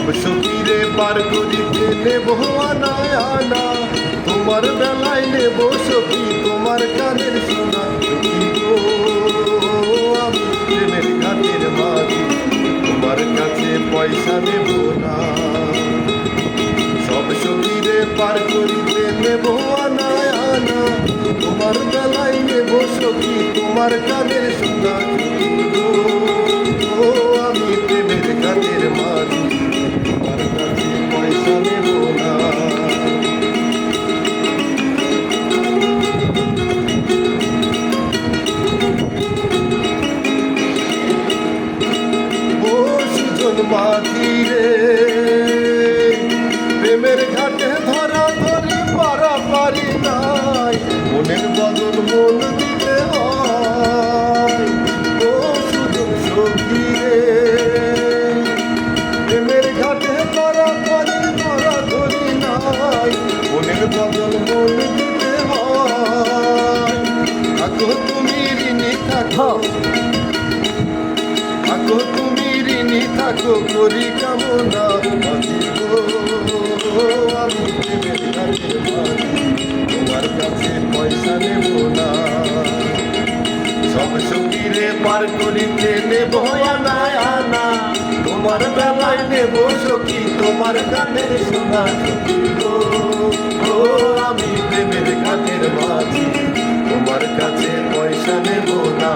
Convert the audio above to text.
সব সখীরে পার করিতে নেব আনায় আনা। তোমার বেলায় নেব সখী, তোমার কানের সোনা। আমি প্রেমের কানের মাঝি তোমার কাছে পয়সা নেব না। সব সখীরে পার করিতে নেব আনায় আনা। তোমার বেলায় নেব সখী, তোমার কানের সোনা। সুজন মাঝিরে প্রেমের ঘাটে ধরা ধরি পারা পারি নাই। মনের বদল মন দিতে হয়। ও সখীরে প্রেমের ঘাটে ধরা পারি ধরা ধরি নাই। মনের বদল মন দিতে হয়। থাকো তুমি ঋণী থাকো থাকো থাকো করি কামনা আমি তোমার কাছে পয়সা নেব না। সব সঙ্গীরে পার করিতে নেব আনা আনা। তোমার বেলায় নেব সখী, তোমার গানের শোনা ও, আমি প্রেমের গানের মাঝি, তোমার কাছে পয়সা নেব না।